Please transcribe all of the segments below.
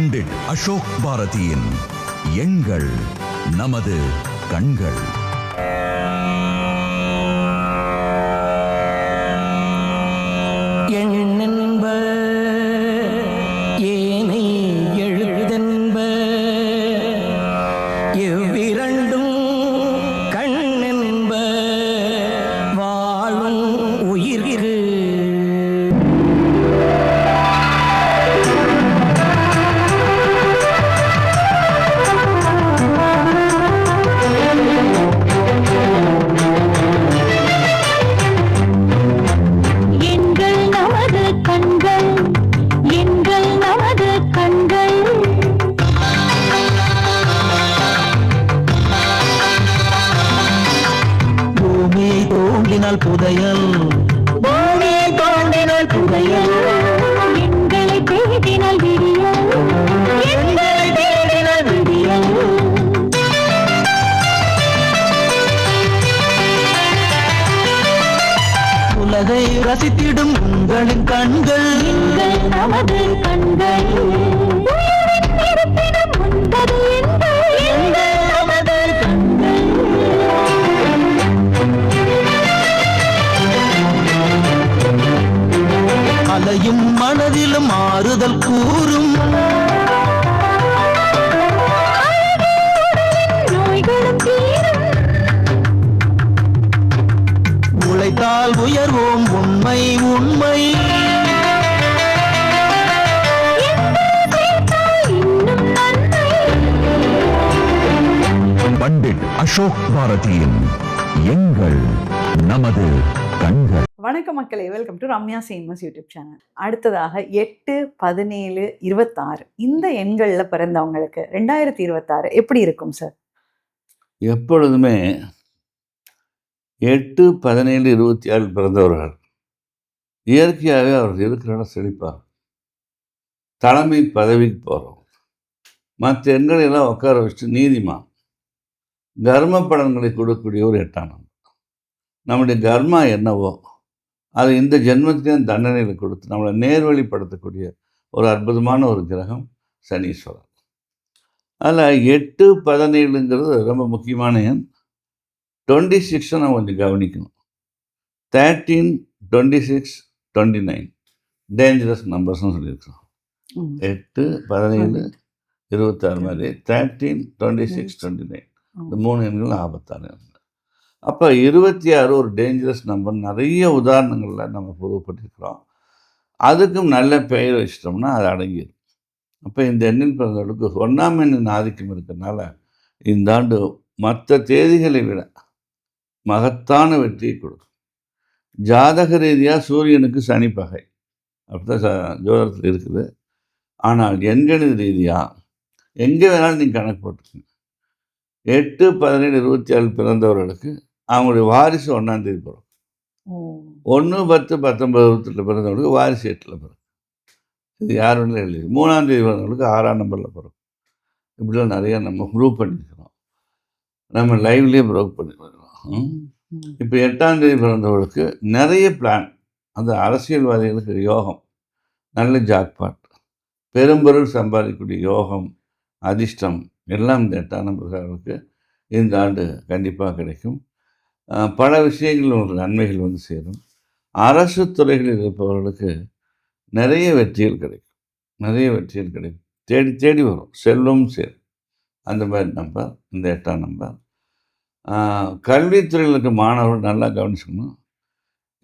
பண்டிட் அசோக் பாரதியின் எண்கள் நமது கண்கள். தோண்டினால் புதையல். பூமி தோண்டினால் புதையல். எங்களை தேடினால் விடியல். எங்களை தேடினால் உலகை ரசித்திடும் உங்களின் கண்கள். எங்கள் நமது கண்கள். அசோக் பாரதியின் எண்கள் நமது கண்கள். வணக்கம் மக்களே வெல்கம் டு ரம்யா சேமஸ் யூடியூப் சேனல். அடுத்ததாக எட்டு பதினேழு இருபத்தாறு இந்த எண்களில் பிறந்தவங்களுக்கு ரெண்டாயிரத்தி இருபத்தாறு எப்படி இருக்கும் சார் எப்பொழுதுமே எட்டு பதினேழு இருபத்தி ஆறில் பிறந்தவர்கள். இயற்கையாகவே அவர்கள் இருக்கிற இடம் செழிப்பார் தலைமை பதவிக்கு போகிறோம் மற்ற எண்களை எல்லாம் உட்கார வச்சுட்டு நீதிமான். கர்ம பலன்களை கொடுக்கக்கூடிய ஒரு எட்டாம் நம்பர் நம்முடைய கர்மா என்னவோ அது இந்த ஜென்மத்திலே தண்டனைகளை கொடுத்து நம்மளை நேர்வழிப்படுத்தக்கூடிய ஒரு அற்புதமான ஒரு கிரகம் சனீஸ்வரன். அதில் எட்டு பதினேழுங்கிறது ரொம்ப முக்கியமான எண். டுவெண்ட்டி சிக்ஸை நம்ம கொஞ்சம் கவனிக்கணும். Thirteen twenty six twenty nine dangerous நம்பர்ஸ்னு சொல்லியிருக்கோம் ம். எட்டு பதினேழு இருபத்தாறு மாதிரி. Thirteen twenty six twenty nine இந்த மூணு எண்கள் ஆபத்தான எண்கள் அப்போ இருபத்தி ஆறு ஒரு டேஞ்சரஸ் நம்பர் நிறைய உதாரணங்களில் நம்ம புதுப்பட்டிருக்கிறோம் அதுக்கும் நல்ல பெயர் வச்சிட்டோம்னா அது அடங்கிடும் அப்போ இந்த எண்ணில் பிறந்தவர்களுக்கு ஒன்றாம் எண்ணின் ஆதிக்கம் இருக்கிறதுனால இந்த ஆண்டு மற்ற தேதிகளை விட மகத்தான வெற்றியை கொடுக்கும். ஜாதக ரீதியாக சூரியனுக்கு சனி பகை. அப்படிதான் ஜோதகத்தில் இருக்குது. ஆனால் எண்கணித ரீதியாக எங்கே வேணாலும் நீங்கள் கணக்கு போட்டுக்கோங்க. எட்டு பதினேழு இருபத்தி ஏழு பிறந்தவர்களுக்கு அவங்களுடைய வாரிசு ஒன்றாம் தேதி பிறக்கும். ஓ. ஒன்று பத்து பத்தொன்பது இருபத்தெட்டில் பிறந்தவங்களுக்கு வாரிசு எட்டில் பிறக்கும். இது யார் வேணாலும் எழுதி மூணாம் தேதி பிறந்தவங்களுக்கு ஆறாம் நம்பரில் பிறக்கும். இப்படிலாம் நிறையா நம்ம ப்ரூவ் பண்ணியிருக்கிறோம் நம்ம லைவ்லேயே ப்ரூவ் பண்ணியிருக்கிறோம் ம். ம். இப்போ எட்டாம் தேதி பிறந்தவர்களுக்கு நிறைய பிளான் அந்த அரசியல்வாதிகளுக்கு யோகம் நல்ல ஜாக்பாட் பெரும்பொருள் சம்பாதிக்கக்கூடிய யோகம் அதிர்ஷ்டம் எல்லாம் இந்த எட்டாம் நம்பர்களுக்கு இந்த ஆண்டு கண்டிப்பாக கிடைக்கும். பல விஷயங்கள் உங்களுக்கு நன்மைகள் வந்து சேரும். அரசு துறைகளில் இருப்பவர்களுக்கு நிறைய வெற்றிகள் கிடைக்கும். நிறைய வெற்றிகள் கிடைக்கும். தேடி தேடி வரும். செல்வம் சேரும். அந்த மாதிரி நம்பர் இந்த எட்டாம் நம்பர். கல்வித்துறையில் இருக்க மாணவர்கள் நல்லா கவனிச்சுக்கணும்.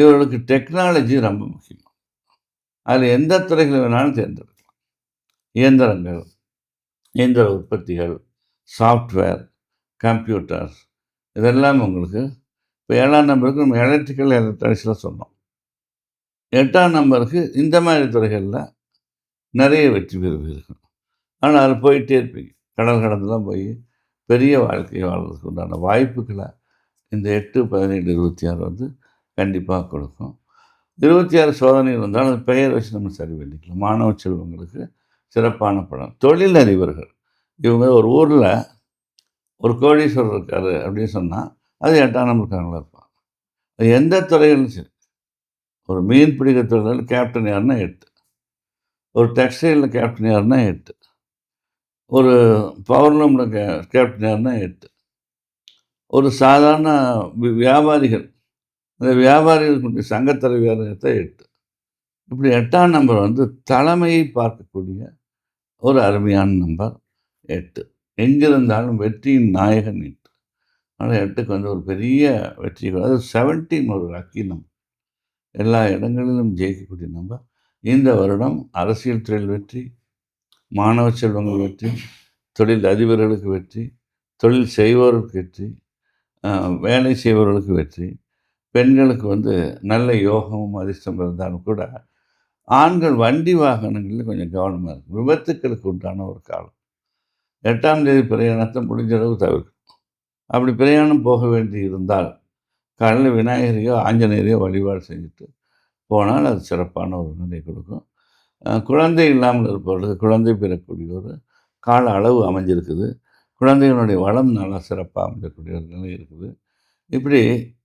இவர்களுக்கு டெக்னாலஜி ரொம்ப முக்கியம். அதில் எந்த துறைகள் வேணாலும் தேர்ந்தெடுக்கலாம். இயந்திரங்கள் இயந்திர உற்பத்திகள் சாஃப்ட்வேர் கம்ப்யூட்டர்ஸ் இதெல்லாம் உங்களுக்கு இப்போ ஏழாம் நம்பருக்கு நம்ம எலக்ட்ரிக்கல் எலக்ட்ரானிக்ஸில் சொன்னோம். எட்டாம் நம்பருக்கு இந்த மாதிரி துறைகளில் நிறைய வெற்றி பெறுவீர்கள். ஆனால் அதில் போயிட்டே இருப்பீங்க. கடல் கடந்துலாம் போய் பெரிய வாழ்க்கையை வாழ்றதுக்கு உண்டான வாய்ப்புகளை இந்த எட்டு பதினேழு இருபத்தி ஆறு வந்து கண்டிப்பாக கொடுக்கும். இருபத்தி ஆறு சோதனை இருந்தாலும் அது பெயர் வச்சு நம்ம சரி பண்ணிக்கலாம். மாணவ செல்வங்களுக்கு சிறப்பான படம் தொழிலதிபர்கள். இவங்க ஒரு ஊரில் ஒரு கோடீஸ்வரர் இருக்கார் அப்படின்னு சொன்னால் அது எட்டாம் நம்பருக்காரங்களாக இருப்பாங்க. அது எந்த துறையிலும் சரி. ஒரு மீன் பிடிக்கிற தொழிலாளி கேப்டன் யாருன்னா எட்டு. ஒரு டெக்ஸ்டைலில் கேப்டன் யாருன்னா எட்டு. ஒரு பௌர்ணமியில் கே கேப்டன் யாருன்னா எட்டு. ஒரு சாதாரண வியாபாரிகள். அந்த வியாபாரிகளுக்கு சங்கத்தலைவியாக எட்டு. இப்படி எட்டாம் நம்பர் வந்து தலைமையை பார்க்கக்கூடிய ஒரு அருமையான நம்பர் எட்டு. எங்கிருந்தாலும் வெற்றியின் நாயகன் எட்டு ஆனால் எட்டுக்கு வந்து ஒரு பெரிய வெற்றி அது செவன்டீன் ஒரு லக்கி நம்பர் எல்லா இடங்களிலும் ஜெயிக்கக்கூடிய நம்பர் இந்த வருடம் அரசியல் தொழில் வெற்றி மாணவ செல்வங்கள் வெற்றி தொழில் அதிபர்களுக்கு வெற்றி தொழில் செய்வோருக்கு வெற்றி வேலை செய்பவர்களுக்கு வெற்றி. பெண்களுக்கு வந்து நல்ல யோகமும் அதிர்ஷ்டம் இருந்தாலும் கூட ஆண்கள் வண்டி வாகனங்களில் கொஞ்சம் கவனமாக இருக்கும் விபத்துக்களுக்கு உண்டான ஒரு காலம். எட்டாம் தேதி பிரயாணத்தை முடிஞ்ச அளவு தவிர்க்கும் அப்படி பிரயாணம் போக வேண்டி இருந்தால் காலையில் விநாயகரையோ ஆஞ்சநேயரையோ வழிபாடு செஞ்சுட்டு போனால் அது சிறப்பான ஒரு நிலை கொடுக்கும். குழந்தை இல்லாமல் இருப்பவர்களுக்கு குழந்தை பெறக்கூடிய ஒரு கால அளவு அமைஞ்சிருக்குது. குழந்தைகளுடைய வளம் நல்லா சிறப்பாக அமைஞ்சக்கூடிய ஒரு நிலை இருக்குது. இப்படி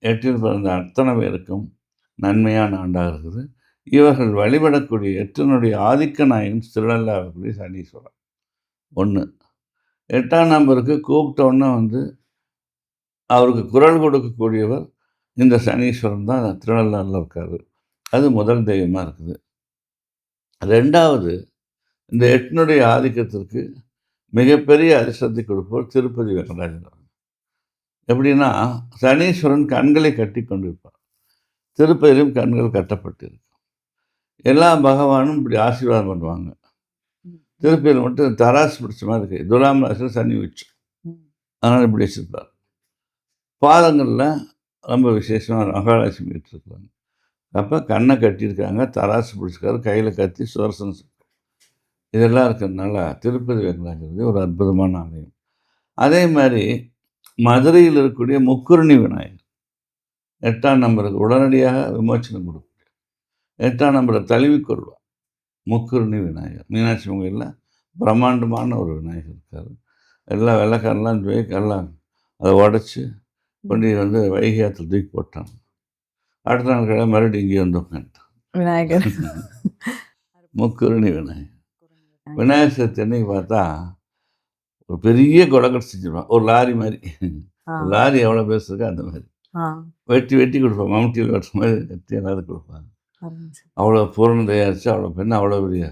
எட்டில் பிறந்த அத்தனை பேருக்கும் நன்மையான ஆண்டாக இருக்குது. இவர்கள் வழிபடக்கூடிய எட்டினுடைய ஆதிக்க நாயகன் திருநள்ளாவக்கூடிய சனீஸ்வரன் ஒன்று எட்டாம் நம்பருக்கு கூப்பிட்டோன்னே வந்து அவருக்கு குரல் கொடுக்கக்கூடியவர் இந்த சனீஸ்வரன் தான் திருநள்ளாரில் இருக்கார். அது முதல் தெய்வமாக இருக்குது. ரெண்டாவது இந்த எட்டினுடைய ஆதிக்கத்திற்கு மிகப்பெரிய அதிர்ஷ்டத்தை கொடுப்போர் திருப்பதி வெங்கடாஜலம் எப்படின்னா சனீஸ்வரன் கண்களை கட்டி கொண்டிருப்பார் திருப்பதியிலும் கண்கள் கட்டப்பட்டிருக்கும் எல்லா பகவானும் இப்படி ஆசீர்வாதம் பண்ணுவாங்க. திருப்பதியில் மட்டும் தராசு பிடிச்ச மாதிரி இருக்கு. துலாம் ராசியில் சனி வச்சு அதனால் இப்படி வச்சிருப்பார். பாதங்களில் ரொம்ப விசேஷமாக மகாலட்சுமி வச்சுருக்காங்க அப்போ கண்ணை கட்டியிருக்காங்க தராசு பிடிச்சிருக்காரு கையில் கத்தி சக்கரம். இதெல்லாம் இருக்கிறதுனால திருப்பதி வெங்கடாஜலபதி ஒரு அற்புதமான ஆலயம். அதே மாதிரி மதுரையில் இருக்கக்கூடிய முக்குருணி விநாயகர். எட்டாம் நம்பருக்கு உடனடியாக விமோச்சனம் கொடுக்கும் எட்டாம் நம்பரை தழுவி கொள்வார். முக்குருணி விநாயகர். மீனாட்சி கோயிலில் பிரம்மாண்டமான ஒரு விநாயகர் இருக்கார். எல்லாம் வெள்ளைக்காரெல்லாம் ஜோய் எல்லாம் அதை உடச்சி கொண்டு வந்து வைகை ஆற்றுல தூக்கி போட்டாங்க. அடுத்த நாள் கிழமை மறுபடியும் இங்கே வந்து உட்காந்துட்டான் விநாயகர். முக்குருணி விநாயகர். விநாயகர் சதுர்த்தி அன்னைக்கு பார்த்தா ஒரு பெரிய கொடக்கடை செஞ்சிருவான் ஒரு லாரி மாதிரி. லாரி எவ்வளோ பேசுறதுக்கோ அந்த மாதிரி. வெட்டி வெட்டி கொடுப்பான். மம்முட்டியில் வெட்டுற மாதிரி வெட்டி எல்லாரும் கொடுப்பாங்க. அவ்வளோ பூரணம் தயாரித்து அவ்வளோ பெண் அவ்வளோ பெரிய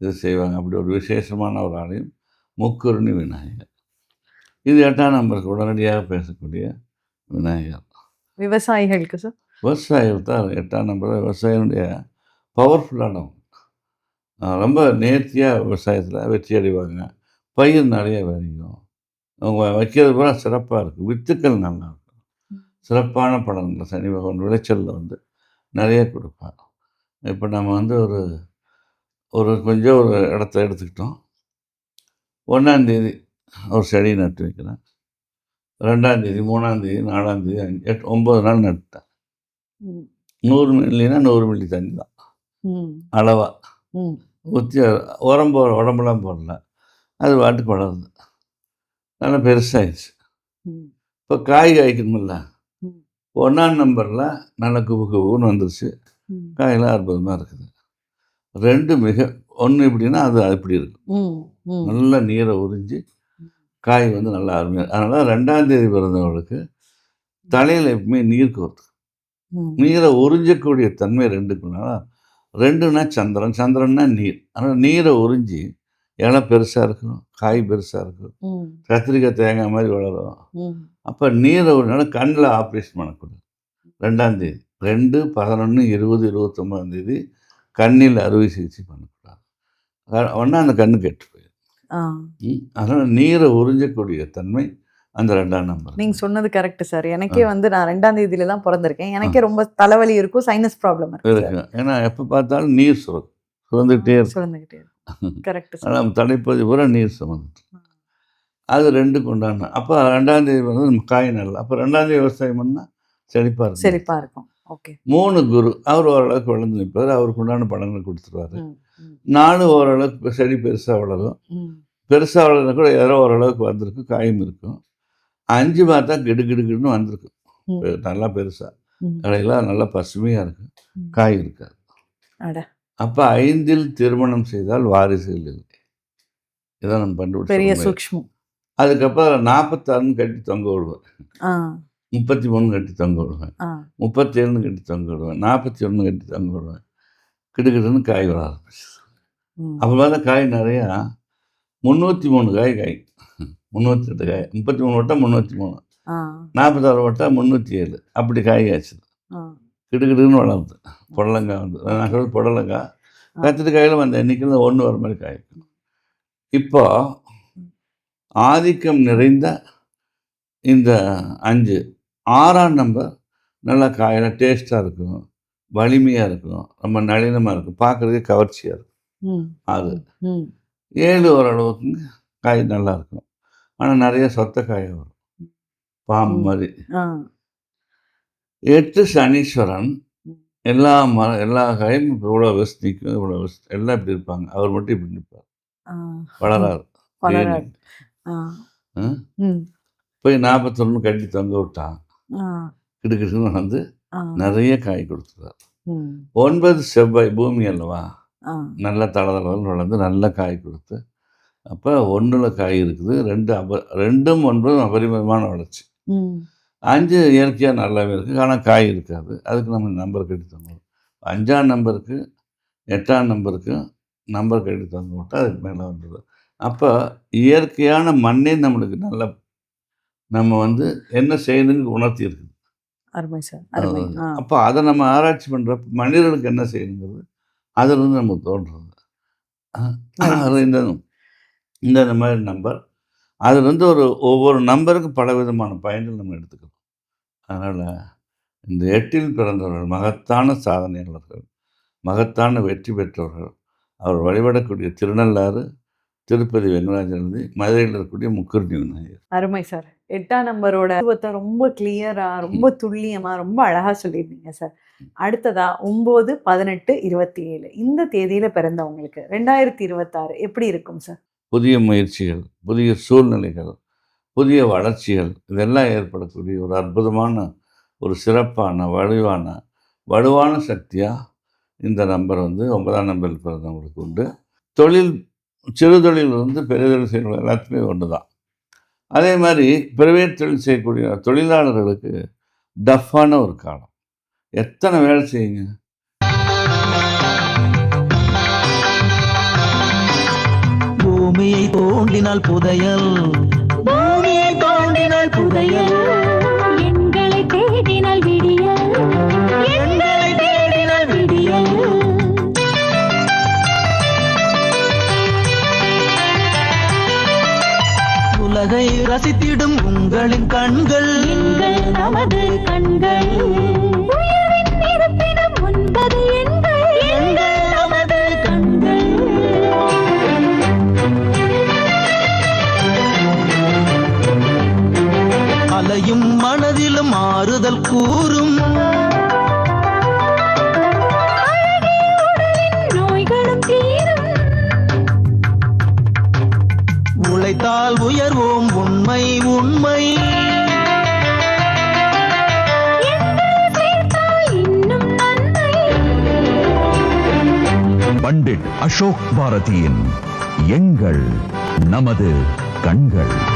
இது செய்வாங்க. அப்படி ஒரு விசேஷமான ஒரு ஆலயம் முக்குருணி விநாயகர். இது எட்டாம் நம்பருக்கு உடனடியாக பேசக்கூடிய விநாயகர். விவசாயிகளுக்கு சார் விவசாயிகள் தான் எட்டாம் நம்பர். விவசாயினுடைய பவர்ஃபுல்லானவங்க ரொம்ப நேர்த்தியாக விவசாயத்தில் வெற்றி அடைவாங்க. பயிர் நிறைய விளையும் அவங்க வைக்கிறது பூரா சிறப்பாக இருக்கும் வித்துக்கள் நல்லா இருக்கும். சிறப்பான பலன்கள் சனி பகவான் விளைச்சலில் வந்து நிறைய கொடுப்பார் இப்போ நம்ம வந்து ஒரு ஒரு கொஞ்சம் ஒரு இடத்த எடுத்துக்கிட்டோம். ஒன்றாந்தேதி ஒரு செடி நட்டு வைக்கிறேன். ரெண்டாந்தேதி மூணாந்தேதி நாலாந்தேதி அஞ்சு எட்டு ஒம்பது நாள் நட்டுட்டேன். நூறு மில்லினா நூறு மில்லி தண்ணி தான். அளவாக ஊற்றி உரம் போட உடம்புலாம் போடல. அது பாட்டுக்கு வளருது. நல்லா பெருசாகிடுச்சு இப்போ காய் காய்க்கணுமில்ல. ஒன்றாம் நம்பரில் நல்ல குபு குபுன்னு வந்துருச்சு. காயெல்லாம் அற்புதமாக இருக்குது. ரெண்டு மிக ஒன்று எப்படின்னா அது அப்படி இருக்கும். நல்ல நீரை உறிஞ்சி காய் வந்து நல்லா அருமையாக அதனால் ரெண்டாம் தேதி பிறந்தவங்களுக்கு தலையில் எப்பவுமே நீர் கோர்த்து. நீரை உறிஞ்சக்கூடிய தன்மை ரெண்டுக்குனால ரெண்டுனா சந்திரன் சந்திரன்னா நீர். அதனால் நீரை உறிஞ்சி இலை பெருசாக இருக்கும் காய் பெருசாக இருக்கும் கத்திரிக்காய் தேங்காய் மாதிரி வளரும். அப்போ நீரை ஒரு கண்ணில் ஆப்ரேஷன் பண்ணக்கூடாது. ரெண்டாம் தேதி. ரெண்டு பதினொன்று இருபது இருபத்தொம்பதாம் தேதி கண்ணில் அறுவை சிகிச்சை பண்ணக்கூடாது. ஒன்றா அந்த கண்ணு கெட்டு போயிடும் அதனால் நீரை உறிஞ்சக்கூடிய தன்மை அந்த ரெண்டாம் நம்பர் நீங்க சொன்னது கரெக்ட் சார். எனக்கே வந்து நான் ரெண்டாம் தேதியில தான் பிறந்திருக்கேன் எனக்கே ரொம்ப தலைவலி இருக்கும் சைனஸ் ப்ராப்ளம் இருக்கு ஏன்னா எப்போ பார்த்தாலும் நீர் சுரக்கும் இருக்கும். சுரந்துகிட்டே இருக்கும். கரெக்ட் ஆனால் தலைப்பதி பூரா நீர் சுமந்துட்டு அது ரெண்டுக்கு உண்டான. அப்போ ரெண்டாம் தேதி வந்து நம்ம காய் நல்லா அப்போ ரெண்டாம் தேதி விவசாயம் பண்ணால் செழிப்பாக இருக்கும். செழிப்பா இருக்கும். ஓகே. மூணு குரு அவர் ஓரளவுக்கு வளர்ந்து நிற்பார் அவருக்கு உண்டான பலன்களை கொடுத்துருவாரு. ம், ம், நாலு ஓரளவுக்கு செடி பெருசாக வளரும். பெருசாக வளர்ந்தா கூட ஏதோ ஓரளவுக்கு வந்திருக்கு காயும் இருக்கும். அஞ்சு பார்த்தா கிடு கிடு கிடுன்னு வந்திருக்கு. ம். பெ- நல்லா பெருசாக ம். இடையெல்லாம் நல்லா பசுமையாக இருக்கு. ம். காய் இருக்காது. அப்போ ஐந்தில் திருமணம் செய்தால் வாரிசுகள் இல்லை. இதான் நம்ம பெரிய கண்டுபிடிச்சோம் சூக்ஷ்மம். அதுக்கப்புறம் நாற்பத்தாறுன்னு கட்டி தொங்க விடுவேன். முப்பத்தி மூணு கட்டி தொங்க விடுவேன். ஆ. முப்பத்தேழுன்னு கட்டி தொங்க விடுவேன். நாற்பத்தி ஒன்று கட்டி தொங்க விடுவேன். கிடுக்கிட்டுன்னு காய் வர ஆரம்பிச்சு. அப்போ காய் நிறையா முந்நூற்றி மூணு காய் காய். முந்நூற்றி எட்டு காய். முப்பத்தி மூணு வட்டம் முந்நூற்றி மூணு நாற்பத்தாறு வட்டம் முந்நூற்றி ஏழு அப்படி காய் காய்ச்சி ஆ. கிடுக்கிடுன்னு வளருது. புடலங்காய் வந்து. நான் சொல்றது புடலங்காய். கத்திரிக்காயில் அந்த எண்ணிக்கையில் ஒன்று வர மாதிரி காய்க்கும் இப்போ ஆதிக்கம் நிறைந்த இந்த அஞ்சு. ஆறாம் நம்பர் நல்லா காயெல்லாம் டேஸ்ட்டாக இருக்கும். வலிமையாக இருக்கும். ரொம்ப நளினமாக இருக்கும். பார்க்குறதுக்கே கவர்ச்சியாக இருக்கும். அது. ஏழு ஓரளவுக்கு காய் நல்லா இருக்கும். ஆனால் நிறைய சொத்த காய் வரும். பாம்பு. மாதிரி. எட்டு சனீஸ்வரன். எல்லா மர எல்லா காயும் இப்போ இவ்வளோ வெஸ் நிற்கும் இவ்வளோ வெஸ் எல்லாம் இப்படி இருப்பாங்க. அவர் மட்டும் இப்படி நிற்பார் வளராரு. போய் நாற்பத்தொன்று கட்டி தொங்க விட்டான். கிடுக்கிடுன்னு வந்து நிறைய காய் கொடுத்துருவார் ஒன்பது செவ்வாய் பூமி அல்லவா? நல்ல தளதளன்னு வளர்ந்து நல்ல காய் கொடுத்து அப்போ ஒன்றில் காய் இருக்குது ரெண்டு அப ரெண்டும் ஒன்பதும் அபரிமிதமான வளர்ச்சி. அஞ்சு இயற்கையாக நல்லாவே இருக்குது ஆனால் காய் இருக்காது. அதுக்கு நம்ம நம்பர் கட்டி தங்க அஞ்சாம் நம்பருக்கு எட்டாம் நம்பருக்கு நம்பர் கட்டி தங்க விட்டால் அதுக்கு மேலே வந்துடும். அப்போ இயற்கையான மண்ணே நம்மளுக்கு நல்ல நம்ம வந்து என்ன செய்யணுங்க உணர்த்தி இருக்குது அருமை சார் அப்போ அதை நம்ம ஆராய்ச்சி பண்ணுறப்ப மனிதர்களுக்கு என்ன செய்யணுங்கிறது அதிலிருந்து நமக்கு தோன்றுறது இந்த இந்த மாதிரி நம்பர். அதில் வந்து ஒரு ஒவ்வொரு நம்பருக்கு பல விதமான பயன்கள் நம்ம எடுத்துக்கிறோம் அதனால் இந்த எட்டில் பிறந்தவர்கள் மகத்தான சாதனையாளர்கள் மகத்தான வெற்றி பெற்றவர்கள் அவர் வழிபடக்கூடிய திருநள்ளாறு திருப்பதி வெங்கடாஜலபதி மதுரையில் இருக்கக்கூடிய முக்குருணி விநாயகர். அருமை சார். எட்டாம் நம்பரோட உருவத்தை ரொம்ப கிளியரா ரொம்ப துல்லியமா ரொம்ப அழகா சொல்லியிருந்தீங்க சார். அடுத்ததா ஒன்பது பதினெட்டு இருபத்தி ஏழு இந்த தேதியில பிறந்தவங்களுக்கு ரெண்டாயிரத்தி இருபத்தாறு எப்படி இருக்கும் சார்? புதிய முயற்சிகள் புதிய சூழ்நிலைகள் புதிய வளர்ச்சிகள் இதெல்லாம் ஏற்படக்கூடிய ஒரு அற்புதமான ஒரு சிறப்பான வலுவான வலுவான சக்தியாக இந்த நம்பர் வந்து ஒன்பதாம் நம்பரில் பிறந்தவங்களுக்கு உண்டு. தொழில் சிறு தொழில் வந்து பெரிய தொழில் செய்யக்கூடிய எல்லாத்துக்குமே ஒன்று தான் அதே மாதிரி பிரைவேட் தொழில் செய்யக்கூடிய தொழிலாளர்களுக்கு டஃப்பான ஒரு காலம். எத்தனை வேலை செய்யுங்க? பூமியை தோண்டினால் புதையல். பூமியை தோண்டினால் புதையல். உலகை ரசித்திடும் உங்களின் கண்கள். நமது கண்கள். நமது அலையும் மனதிலும் ஆறுதல் கூறும். பாரதியின் எங்கள் நமது கண்கள்.